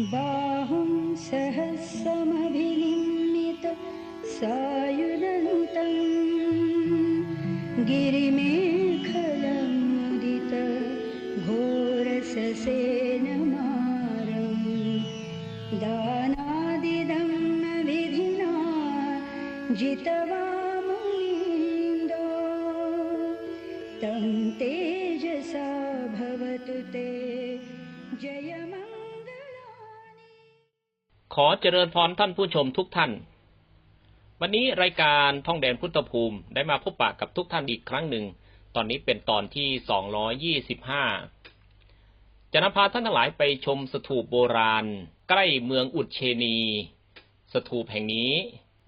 बाहुं सहस्रमभिनिम्मित सायुधनुतं गिरिमेखलित घोरससेन मारम् दानादिदं विधिना जितवा ขอเจริญพรท่านผู้ชมทุกท่าน วันนี้รายการท่องแดนพุทธภูมิได้มาพบปะกับทุกท่านอีกครั้งหนึ่ง ตอนนี้เป็นตอนที่ 225 จะนำพาท่านทั้งหลายไปชมสถูปโบราณ ใกล้เมืองอุดเชนี สถูปแห่งนี้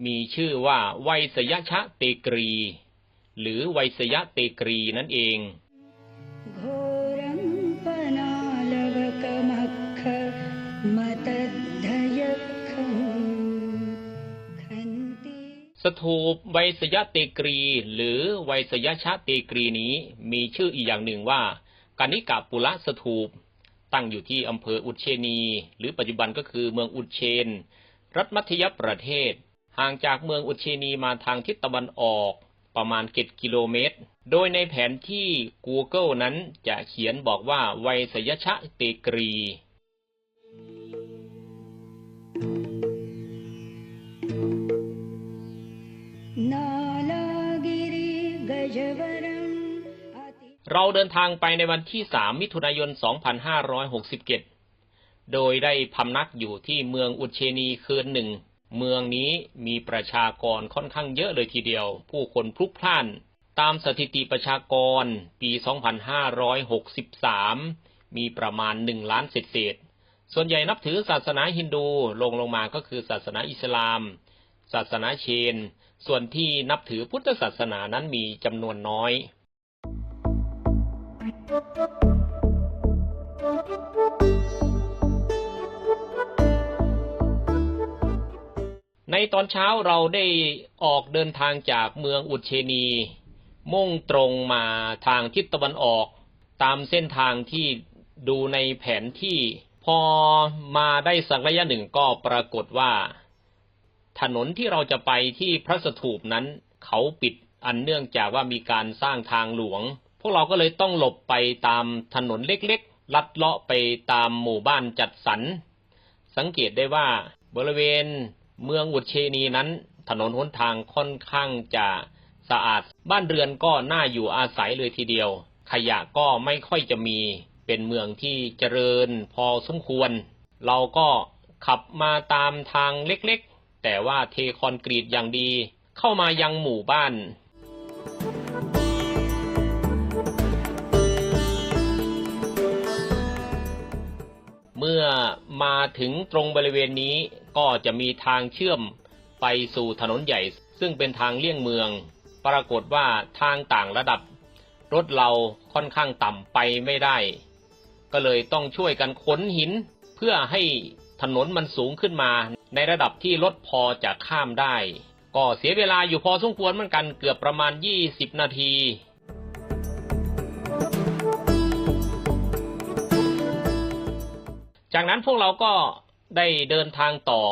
มีชื่อว่าไวยสยชะเตกรี หรือไวยสยะเตกรีนั่นเอง ถูปไวยสยเตกรี หรือไวยสยชะเตกรีนี้มีชื่ออีกอย่างหนึ่งว่ากานิกาปุระสถูป ตั้งอยู่ที่อำเภออุเชนี หรือปัจจุบันก็คือเมืองอุเชน รัฐมัธยประเทศ ห่างจากเมืองอุเชนีมาทางทิศตะวันออกประมาณเกตกิโลเมตร โดยในแผนที่ Google นั้นจะเขียนบอกว่าไวยสยชะเตกรี เราเดินทางไปในวันที่ 3 มิถุนายน 2567 โดยได้พำนักอยู่ที่เมืองอุเชนีคืนหนึ่ง เมืองนี้มีประชากรค่อนข้างเยอะเลยทีเดียว ผู้คนพลุกพล่าน ตามสถิติประชากรปี 2563 มีประมาณ 1 ล้านเศษๆส่วนใหญ่นับถือศาสนาฮินดูลงลงมาก็คือศาสนาอิสลาม ศาสนาเชน ส่วนที่นับถือพุทธศาสนานั้นมีจำนวนน้อย ในตอนเช้าเราได้ออกเดินทางจากเมืองอุเชนี มุ่งตรงมาทางทิศตะวันออก ตามเส้นทางที่ดูในแผนที่พอมาได้สักระยะหนึ่งก็ปรากฏว่า ถนนที่เราจะไปที่พระสถูปนั้น เขาปิดอันเนื่องจากว่ามีการสร้างทางหลวง พวกเราก็เลยต้องหลบไปตามถนนเล็กๆ ลัดเลาะไปตามหมู่บ้านจัดสรร สังเกตได้ว่าบริเวณเมืองอุดเชนีนั้น ถนนหนทางค่อนข้างจะสะอาด บ้านเรือนก็น่าอยู่อาศัยเลยทีเดียว ขยะก็ไม่ค่อยจะมี เป็นเมืองที่เจริญพอสมควร เราก็ขับมาตามทางเล็กๆ แต่ว่าเทคอนกรีตอย่างดี เข้ามายังหมู่บ้าน เมื่อมาถึงตรงบริเวณนี้ก็จะมีทางเชื่อมไปสู่ถนนใหญ่ ซึ่งเป็นทางเลี่ยงเมือง ปรากฏว่าทางต่างระดับ รถเราค่อนข้างต่ำไปไม่ได้ ก็เลยต้องช่วยกันขนหิน เพื่อให้ถนนมันสูงขึ้นมาในระดับที่รถพอจะข้ามได้ ก็เสียเวลาอยู่พอสมควรเหมือนกันเกือบประมาณ 20 นาที จากนั้นพวกเราก็ได้เดินทางต่อ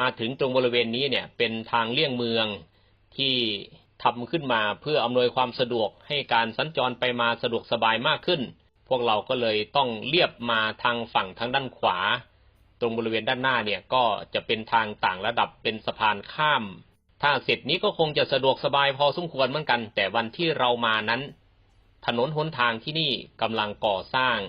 มาถึงตรงบริเวณนี้เนี่ย เป็นทางเลี่ยงเมืองที่ทำขึ้นมาเพื่ออำนวยความสะดวกให้การสัญจรไปมาสะดวกสบายมากขึ้น พวกเราก็เลยต้องเลียบมาทางฝั่งทางด้านขวา ตรงบริเวณด้านหน้าเนี่ยก็จะเป็นทางต่างระดับเป็นสะพานข้าม ถ้าเสร็จนี้ก็คงจะสะดวกสบายพอสมควรเหมือนกัน แต่วันที่เรามานั้น ถนนหนทางที่นี่กำลังก่อสร้าง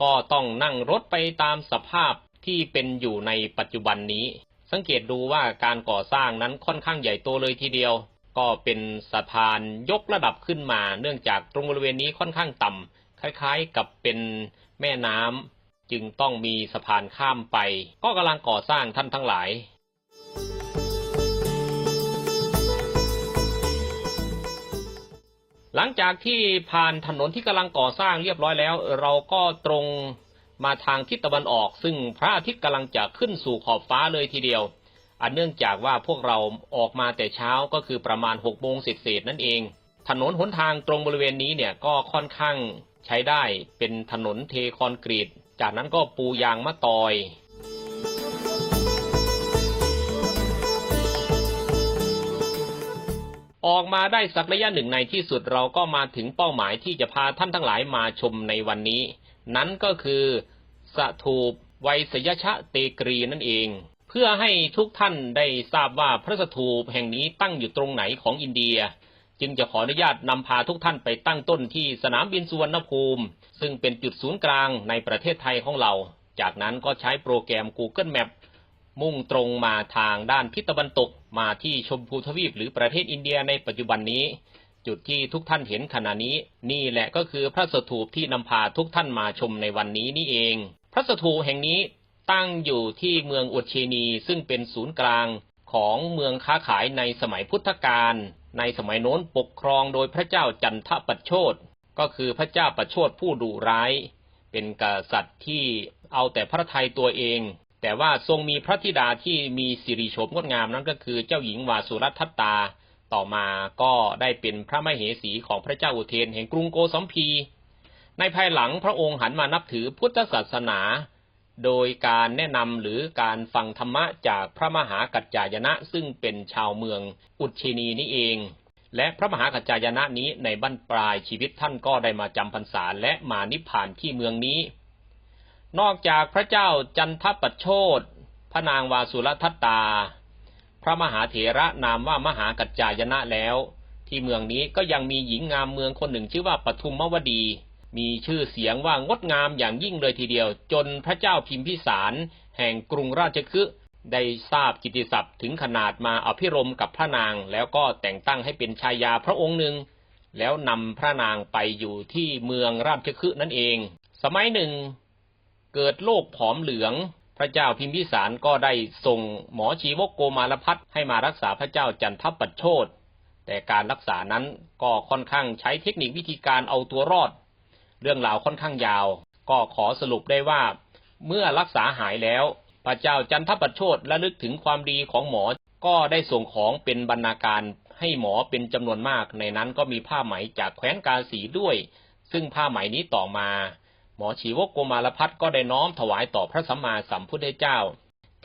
ก็ต้องนั่งรถไปตามสภาพที่เป็นอยู่ในปัจจุบันนี้ สังเกตดูว่าการก่อสร้างนั้นค่อนข้างใหญ่โตเลยทีเดียว ก็เป็นสะพานยกระดับขึ้นมา เนื่องจากตรงบริเวณนี้ค่อนข้างต่ำคล้ายๆกับเป็นแม่น้ำจึงต้องมีสะพานข้ามไป ก็กำลังก่อสร้างท่านทั้งหลาย หลังจากที่ผ่านถนนที่กำลังก่อสร้างเรียบร้อยแล้ว เราก็ตรงมาทางทิศตะวันออก ซึ่งพระอาทิตย์กำลังจะขึ้นสู่ขอบฟ้าเลยทีเดียว อันเนื่องจากว่าพวกเราออกมาแต่เช้าก็คือประมาณ6โมงเศษนั่นเอง ถนนหนทางตรงบริเวณนี้เนี่ยก็ค่อนข้างใช้ได้เป็นถนนเทคอนกรีต จากนั้นก็ปูยางมะตอย ออกมาได้สักระยะหนึ่งในที่สุดเราก็มาถึงเป้าหมายที่จะพาท่านทั้งหลายมาชมในวันนี้ นั้นก็คือสถูปไวยสยชะเตกรีนั่นเอง เพื่อให้ทุกท่านได้ทราบว่าพระสถูปแห่งนี้ตั้งอยู่ตรงไหนของอินเดีย จึงจะขออนุญาตนำพาทุกท่านไปตั้งต้นที่สนามบินสุวรรณภูมิ ซึ่งเป็นจุดศูนย์กลางในประเทศไทยของเรา จากนั้นก็ใช้โปรแกรม Google Map มุ่งตรงมาทางด้านทิศตะวันตก มาที่ชมพูทวีปหรือประเทศอินเดียในปัจจุบันนี้ จุดที่ทุกท่านเห็นขณะนี้ นี่แหละก็คือพระสถูปที่นำพาทุกท่านมาชมในวันนี้นี่เอง พระสถูปแห่งนี้ตั้งอยู่ที่เมืองอุเชนีซึ่งเป็นศูนย์กลางของเมืองค้าขายในสมัยพุทธกาลในสมัยโน้นปกครองโดยพระเจ้าจันทปัชโชตก็คือพระเจ้าปัชโชตผู้ดุร้าย เป็นกษัตริย์ที่เอาแต่พระทัยตัวเอง แต่ว่าทรงมีพระธิดาที่มีสิริโฉมงดงามนั่นก็คือเจ้าหญิงวาสุรัตตา ต่อมาก็ได้เป็นพระมเหสีของพระเจ้าอุเทนแห่งกรุงโกสัมพี ในภายหลังพระองค์หันมานับถือพุทธศาสนา โดยการแนะนำหรือการฟังธรรมะจากพระมหากัจจายนะซึ่งเป็นชาวเมืองอุเชนีนี่เอง และพระมหากัจจายนะนี้ในบั้นปลายชีวิตท่านก็ได้มาจำพรรษาและมานิพพานที่เมืองนี้ นอกจากพระเจ้าจันทปัชโชตพระนางวาสุรทัตตา พระมหาเถระนามว่ามหากัจจายนะแล้ว ที่เมืองนี้ก็ยังมีหญิงงามเมืองคนหนึ่งชื่อว่าปทุมมวดี มีชื่อเสียงว่างดงามอย่างยิ่งเลยทีเดียว จนพระเจ้าพิมพิสาร แห่งกรุงราชคฤห์ได้ทราบกิตติศัพท์ถึงขนาดมาอภิรมกับพระนาง แล้วก็แต่งตั้งให้เป็นชายาพระองค์หนึ่ง แล้วนำพระนางไปอยู่ที่เมืองราชคฤห์นั่นเอง สมัยหนึ่ง เกิดโรคผอมเหลือง พระเจ้าพิมพิสารก็ได้ส่งหมอชีวกโกมารพัฒให้มารักษาพระเจ้าจันทปัชโชตแต่การรักษานั้นก็ค่อนข้างใช้เทคนิควิธีการเอาตัวรอด เรื่องราวค่อนข้างยาว ก็ขอสรุปได้ว่า เมื่อรักษาหายแล้ว พระเจ้าจันทปัชโชตระลึกถึงความดีของหมอก็ได้ส่งของเป็นบรรณาการให้หมอเป็นจำนวนมากในนั้นก็มีผ้าไหมจากแคว้นกาสีด้วย ซึ่งผ้าไหมนี้ต่อมา หมอชีวกโกมารพัฒก็ได้น้อมถวายต่อพระสัมมาสัมพุทธเจ้า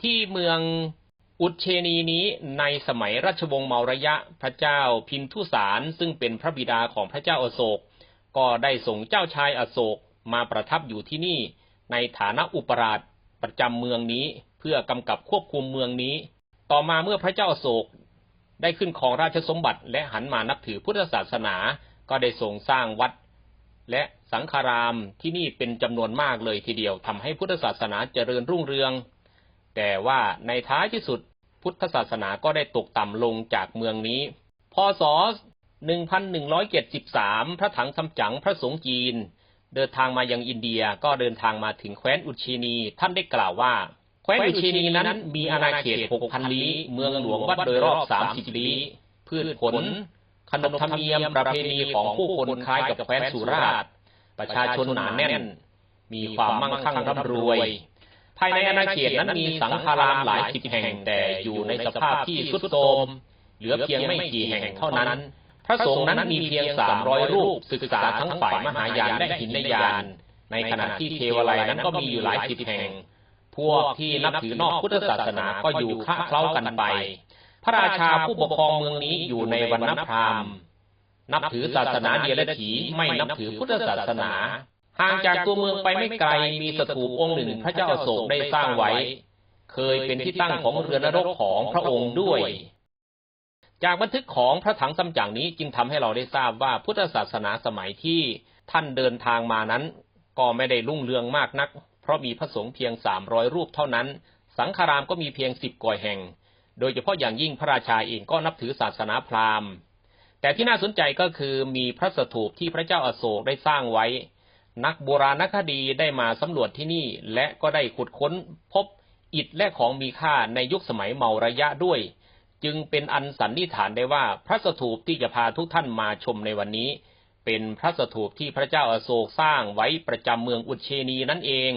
ที่เมืองอุเชนีนี้ในสมัยราชวงศ์เมารยะพระเจ้าพินทุสารซึ่งเป็นพระบิดาของพระเจ้าอโศก ก็ได้ส่งเจ้าชายอโศกมาประทับอยู่ที่นี่ ในฐานะอุปราชประจำเมืองนี้เพื่อกำกับควบคุมเมืองนี้ ต่อมาเมื่อพระเจ้าอโศก ได้ขึ้นครองราชสมบัติและหันมานับถือพุทธศาสนา ก็ได้ทรงสร้างวัด และสังฆารามที่นี่เป็นจำนวนมากเลยทีเดียวทำให้พุทธศาสนาเจริญรุ่งเรือง แต่ว่าในท้ายที่สุดพุทธศาสนาก็ได้ตกต่ำลงจากเมืองนี้ พศ 1173 พระถังซัมจั๋งพระสงฆ์จีน เดินทางมายังอินเดียก็เดินทางมาถึงแคว้นอุเชนี ท่านได้กล่าวว่า แคว้นอุเชนีนั้นมีอาณาเขต 6,000ลี้เมืองหลวงวัดโดยรอบ 30ลี้พืชผล ขนบธรรมเนียมประเพณีของผู้คนคล้ายกับแคว้นสุราษฎร์ประชาชนหนาแน่น มีความมั่งคั่งร่ำรวย ภายในอาณาเขตนั้นมีสังฆารามหลายสิบแห่งแต่อยู่ในสภาพที่ทรุดโทรมเหลือเพียงไม่กี่แห่งเท่านั้น พระสงฆ์นั้นมีเพียงสามร้อยรูปศึกษาทั้งฝ่ายมหายานและหินยาน ในขณะที่เทวไลยนั้นก็มีอยู่หลายสิบแห่ง พวกที่นับถือนอกพุทธศาสนาก็อยู่คละเคล้ากันไป พระราชาผู้ปกครองเมืองนี้อยู่ในวรรณพราหมณ์ นับถือศาสนาเดียรถีไม่นับถือพุทธศาสนา ห่างจากตัวเมืองไปไม่ไกลมีสถูปองค์หนึ่งพระเจ้าโศกได้สร้างไว้ เคยเป็นที่ตั้งของเรือนรกของพระองค์ด้วย จากบันทึกของพระถังซัมจั๋งนี้จึงทำให้เราได้ทราบว่าพุทธศาสนาสมัยที่ท่านเดินทางมานั้น ก็ไม่ได้รุ่งเรืองมากนัก เพราะมีพระสงฆ์เพียงสามร้อยรูปเท่านั้น สังฆารามก็มีเพียงสิบกว่าแห่ง โดยเฉพาะอย่างยิ่งพระราชาเองก็นับถือศาสนาพราหมณ์ แต่ที่น่าสนใจก็คือมีพระสถูปที่พระเจ้าอาโศกได้สร้างไว้ นักโบราณคดีได้มาสำรวจที่นี่และก็ได้ขุดค้นพบอิฐและของมีค่าในยุคสมัยเมาระยะด้วย จึงเป็นอันสันนิษฐานได้ว่าพระสถูปที่จะพาทุกท่านมาชมในวันนี้ เป็นพระสถูปที่พระเจ้าอาโศกสร้างไว้ประจำเมืองอุเชนีนั่นเอง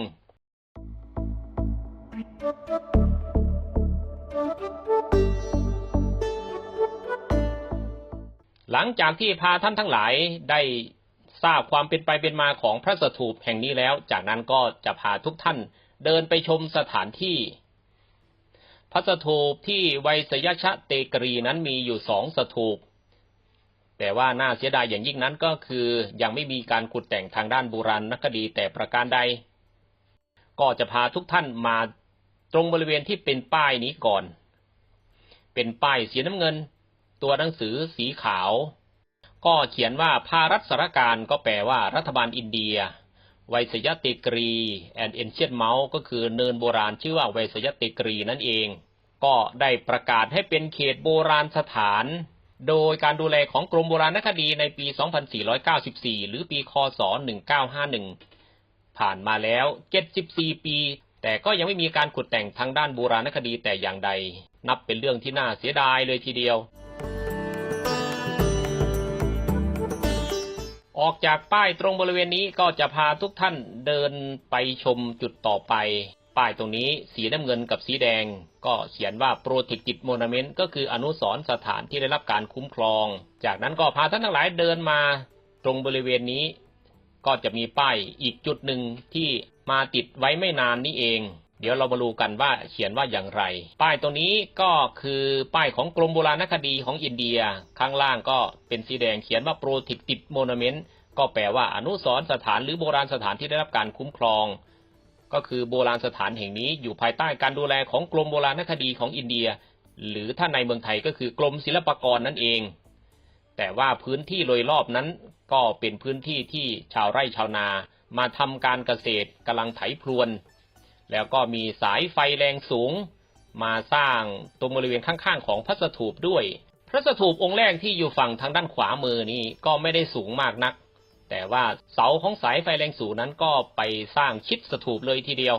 หลังจากที่พาท่านทั้งหลายได้ทราบความเป็นไปเป็นมาของพระสถูปแห่งนี้แล้ว จากนั้นก็จะพาทุกท่านเดินไปชมสถานที่ พระสถูปที่ไวยสยชะเตกรีนั้นมีอยู่สองสถูป แต่ว่าน่าเสียดายอย่างยิ่งนั้นก็คือยังไม่มีการขุดแต่งทางด้านโบราณนคดีแต่ประการใด ก็จะพาทุกท่านมาตรงบริเวณที่เป็นป้ายนี้ก่อน เป็นป้ายสีน้ำเงิน ตัวหนังสือสีขาว ก็เขียนว่าภารัฐสารการก็แปลว่ารัฐบาลอินเดียไวยสยติกรีแอนเอนเชียนเมาส์ก็คือเนินโบราณชื่อว่าไวยสยติกรีนั่นเอง ก็ได้ประกาศให้เป็นเขตโบราณสถาน โดยการดูแลของกรมโบราณคดีในปี 2494 หรือปีคศ 1951 ผ่านมาแล้ว 74 ปี แต่ก็ยังไม่มีการขุดแต่งทางด้านโบราณคดีแต่อย่างใด นับเป็นเรื่องที่น่าเสียดายเลยทีเดียว ออกจากป้ายตรงบริเวณนี้ก็จะพาทุกท่านเดินไปชมจุดต่อไป ป้ายตรงนี้สีน้ำเงินกับสีแดง ก็เขียนว่า Protected Monument ก็คืออนุสรณ์สถานที่ได้รับการคุ้มครอง จากนั้นก็พาท่านทั้งหลายเดินมาตรงบริเวณนี้ ก็จะมีป้ายอีกจุดหนึ่งที่มาติดไว้ไม่นานนี้เอง เดี๋ยวเรามาดูกันว่าเขียนว่าอย่างไร ป้ายตรงนี้ก็คือป้ายของกรมโบราณคดีของอินเดีย ข้างล่างก็เป็นสีแดงเขียนว่า Protected Monument ก็แปลว่าอนุสรณ์สถานหรือโบราณสถานที่ได้รับการคุ้มครอง ก็คือโบราณสถานแห่งนี้อยู่ภายใต้การดูแลของกรมโบราณคดีของอินเดีย หรือถ้าในเมืองไทยก็คือกรมศิลปากรนั่นเอง แต่ว่าพื้นที่โดยรอบนั้นก็เป็นพื้นที่ที่ชาวไร่ชาวนา มาทำการเกษตรกำลังไถพรวน แล้วก็มีสายไฟแรงสูง มาสร้างตรงบริเวณข้างๆ ของพระสถูปด้วย พระสถูปองค์แรกที่อยู่ฝั่งทางด้านขวามือนี้ก็ไม่ได้สูงมากนัก แต่ว่าเสาของสายไฟแรงสูงนั้นก็ไปสร้างชิดสถูปเลยทีเดียว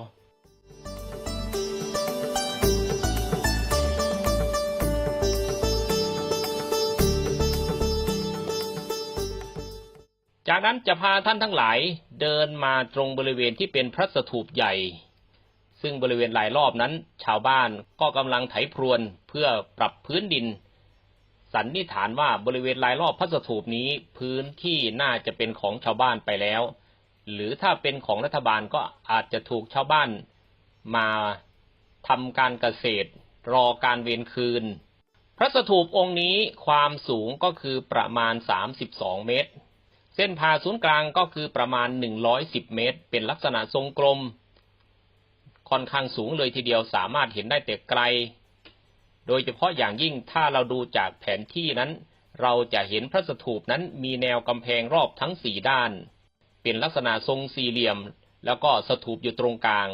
จากนั้นจะพาท่านทั้งหลายเดินมาตรงบริเวณที่เป็นพระสถูปใหญ่ ซึ่งบริเวณหลายรอบนั้น ชาวบ้านก็กำลังไถพรวนเพื่อปรับพื้นดิน สันนิษฐานว่าบริเวณรายรอบพระสถูปนี้พื้นที่น่าจะเป็นของชาวบ้านไปแล้ว หรือถ้าเป็นของรัฐบาลก็อาจจะถูกชาวบ้านมาทำการเกษตร รอการเวรคืน พระสถูปองค์นี้ความสูงก็คือประมาณ 32 เมตร เส้นผ่าศูนย์กลางก็คือประมาณ 110 เมตร เป็นลักษณะทรงกลม ค่อนข้างสูงเลยทีเดียวสามารถเห็นได้แต่ไกล โดยเฉพาะอย่างยิ่งถ้าเราดูจากแผนที่นั้น เราจะเห็นพระสถูปนั้นมีแนวกำแพงรอบทั้งสี่ด้าน เป็นลักษณะทรงสี่เหลี่ยม แล้วก็สถูปอยู่ตรงกลาง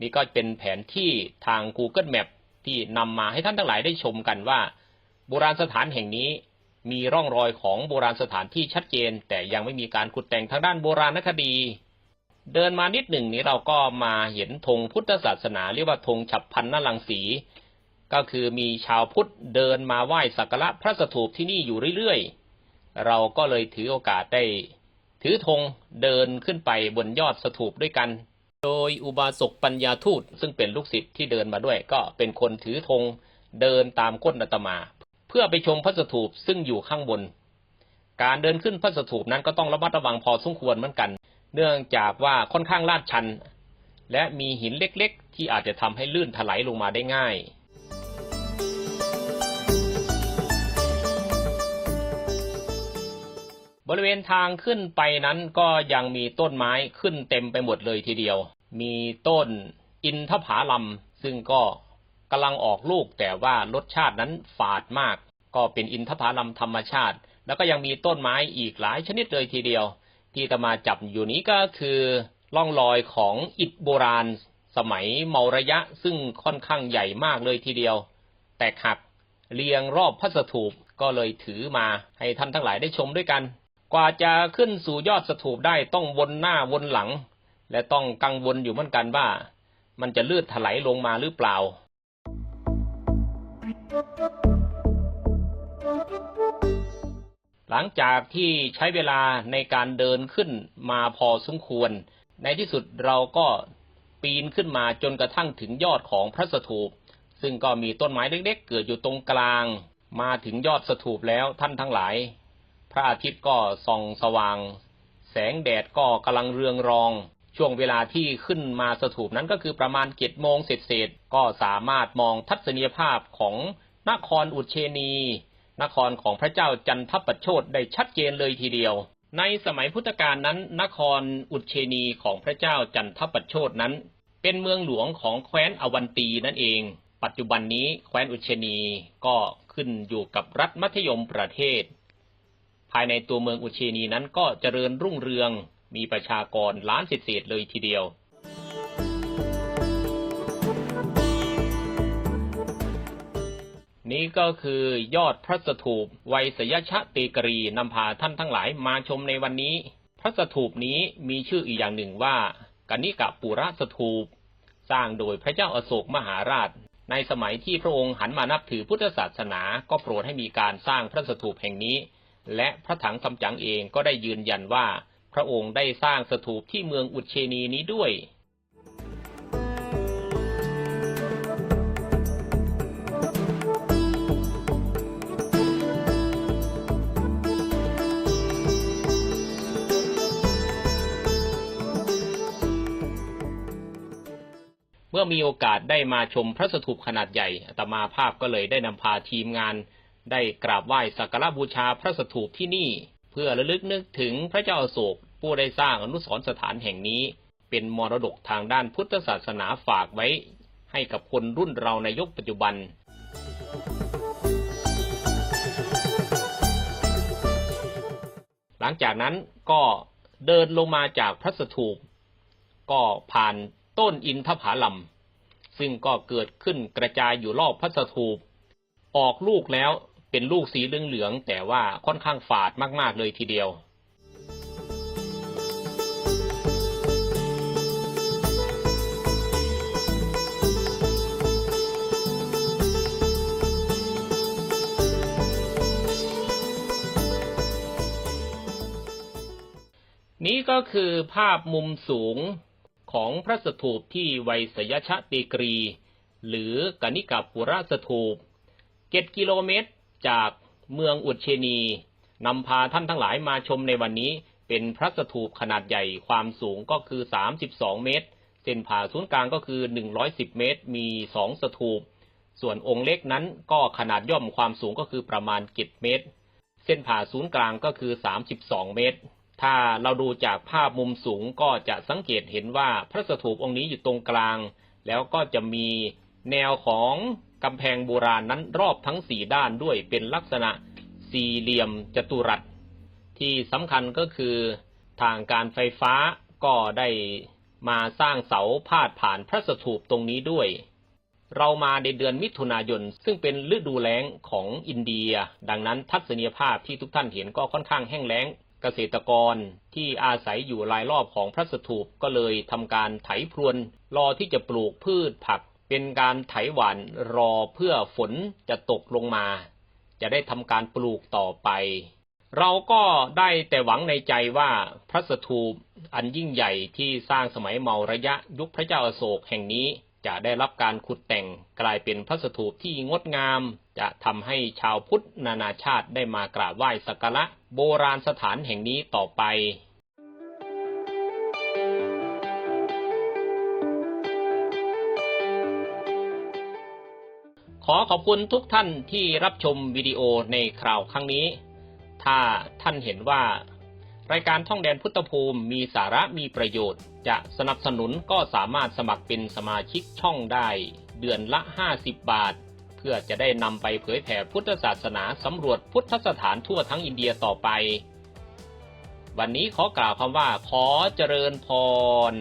นี่ก็เป็นแผนที่ทาง Google Map ที่นำมาให้ท่านทั้งหลายได้ชมกันว่า โบราณสถานแห่งนี้มีร่องรอยของโบราณสถานที่ชัดเจน แต่ยังไม่มีการขุดแต่งทางด้านโบราณคดี เดินมานิดหนึ่งนี้เราก็มาเห็นธงพุทธศาสนาเรียกว่าธงฉับพันนลังสี ก็คือมีชาวพุทธเดินมาไหว้สักการะพระสถูปที่นี่อยู่เรื่อยๆ เราก็เลยถือโอกาสได้ ถือธงเดินขึ้นไปบนยอดสถูปด้วยกัน โดยอุบาสกปัญญาทูตซึ่งเป็นลูกศิษย์ที่เดินมาด้วย ก็เป็นคนถือธงเดินตามก้นอาตมา เพื่อไปชมพระสถูปซึ่งอยู่ข้างบน การเดินขึ้นพระสถูปนั้นก็ต้องระมัดระวังพอสมควรเหมือนกัน เนื่องจากว่าค่อนข้างลาดชัน และมีหินเล็กๆ ที่อาจจะทำให้ลื่นถลายลงมาได้ง่าย บริเวณทางขึ้นไปนั้นก็ยังมีต้นไม้ขึ้นเต็มไปหมดเลยทีเดียว มีต้นอินทผาลัมซึ่งก็กำลังออกลูกแต่ว่ารสชาตินั้นฝาดมาก ก็เป็นอินทผาลัมธรรมชาติ แล้วก็ยังมีต้นไม้อีกหลายชนิดเลยทีเดียว ที่ตมาจับอยู่นี้ก็คือร่องรอยของอิฐโบราณ สมัยเมาระยะซึ่งค่อนข้างใหญ่มากเลยทีเดียว แตกหักเรียงรอบพระสถูปก็เลยถือมาให้ท่านทั้งหลายได้ชมด้วยกัน กว่าจะขึ้นสู่ยอดสถูปได้ต้องวนหน้าวนหลัง และต้องกังวลอยู่เหมือนกันว่า มันจะลื่นถลายลงมาหรือเปล่า หลังจากที่ใช้เวลาในการเดินขึ้นมาพอสมควร ในที่สุดเราก็ปีนขึ้นมาจนกระทั่งถึงยอดของพระสถูป ซึ่งก็มีต้นไม้เล็กๆ เกิดอยู่ตรงกลาง มาถึงยอดสถูปแล้วท่านทั้งหลาย พระอาทิตย์ก็ส่องสว่าง แสงแดดก็กำลังเรืองรอง ช่วงเวลาที่ขึ้นมาสถูปนั้นก็คือประมาณเจ็ดโมงเศษๆก็สามารถมองทัศนียภาพของนครอุเชนี นครของพระเจ้าจันทประโชดได้ชัดเจนเลยทีเดียว ในสมัยพุทธกาลนั้น นครอุเชนีของพระเจ้าจันทประโชดนั้น เป็นเมืองหลวงของแคว้นอวันตีนั่นเอง ปัจจุบันนี้แคว้นอุเชนีก็ขึ้นอยู่กับรัฐมัธยมประเทศ ภายในตัวเมืองอุเชนีนั้นก็เจริญรุ่งเรืองมีประชากรล้านเศษเลยทีเดียว นี่ก็คือยอดพระสถูปไวยสยชะเตกรีนำพาท่านทั้งหลายมาชมในวันนี้ พระสถูปนี้มีชื่ออีกอย่างหนึ่งว่า กนิกะปุระสถูป สร้างโดยพระเจ้าอโศกมหาราช ในสมัยที่พระองค์หันมานับถือพุทธศาสนาก็โปรดให้มีการสร้างพระสถูปแห่งนี้ และพระถังคำจั๋งเองก็ได้ยืนยันว่า พระองค์ได้สร้างสถูปที่เมืองอุเชนีนี้ด้วย มื่อมีโอกาสได้มาชมพระสถูปขนาดใหญ่อาตมาภาพก็เลยได้นำพาทีมงาน ได้กราบไหว้สักการะบูชาพระสถูปที่นี่ เพื่อระลึกนึกถึงพระเจ้าโศกผู้ได้สร้างอนุสรณ์สถานแห่งนี้ เป็นมรดกทางด้านพุทธศาสนาฝากไว้ ให้กับคนรุ่นเราในยุคปัจจุบันหลังจากนั้นก็เดินลงมาจากพระสถูปก็ผ่าน ต้นอินทผลัมซึ่งก็เกิดขึ้นกระจายอยู่รอบพระสถูป ออกลูกแล้วเป็นลูกสีเหลืองๆแต่ว่าค่อนข้างฝาดมากๆเลยทีเดียวนี้ก็คือภาพมุมสูง ของพระสถูปที่ไวยสยชะตีกรี หรือกนิกาปุระสถูปเจ็ดกิโลเมตรจากเมืองอุดเชนีนำพาท่านทั้งหลายมาชมในวันนี้เป็นพระสถูปขนาดใหญ่ความสูงก็คือ 32 เมตร เส้นผ่าศูนย์กลางก็คือ 110 เมตร มีสองสถูป ส่วนองค์เล็กนั้นก็ขนาดย่อมความสูงก็คือประมาณ7เมตร เส้นผ่าศูนย์กลางก็คือ 32 เมตร ถ้าเราดูจากภาพมุมสูงก็จะสังเกตเห็นว่าพระสถูปองค์นี้อยู่ตรงกลาง แล้วก็จะมีแนวของกำแพงโบราณนั้นรอบทั้งสี่ด้านด้วยเป็นลักษณะสี่เหลี่ยมจัตุรัส ที่สำคัญก็คือทางการไฟฟ้าก็ได้มาสร้างเสาพาดผ่านพระสถูปตรงนี้ด้วย เรามาในเดือนมิถุนายน ซึ่งเป็นฤดูแล้งของอินเดีย ดังนั้นทัศนียภาพที่ทุกท่านเห็นก็ค่อนข้างแห้งแล้ง เกษตรกรที่อาศัยอยู่รายรอบของพระสถูปก็เลยทำการไถพรวนรอที่จะปลูกพืชผัก เป็นการไถหวานรอเพื่อฝนจะตกลงมา จะได้ทำการปลูกต่อไป เราก็ได้แต่หวังในใจว่าพระสถูปอันยิ่งใหญ่ที่สร้างสมัยเมาระยะยุคพระเจ้าอาโศกแห่งนี้ จะได้รับการขุดแต่งกลายเป็นพระสถูปที่งดงาม จะทำให้ชาวพุทธนานาชาติได้มากราบไหว้สักการะโบราณสถานแห่งนี้ต่อไปขอขอบคุณทุกท่านที่รับชมวิดีโอในคราวครั้งนี้ ถ้าท่านเห็นว่า รายการท่องแดนพุทธภูมิมีสาระมีประโยชน์ จะสนับสนุนก็สามารถสมัครเป็นสมาชิกช่องได้ เดือนละ 50 บาท เพื่อจะได้นำไปเผยแผ่พุทธศาสนาสำรวจพุทธสถานทั่วทั้งอินเดียต่อไป วันนี้ขอกล่าวคำว่าขอเจริญพร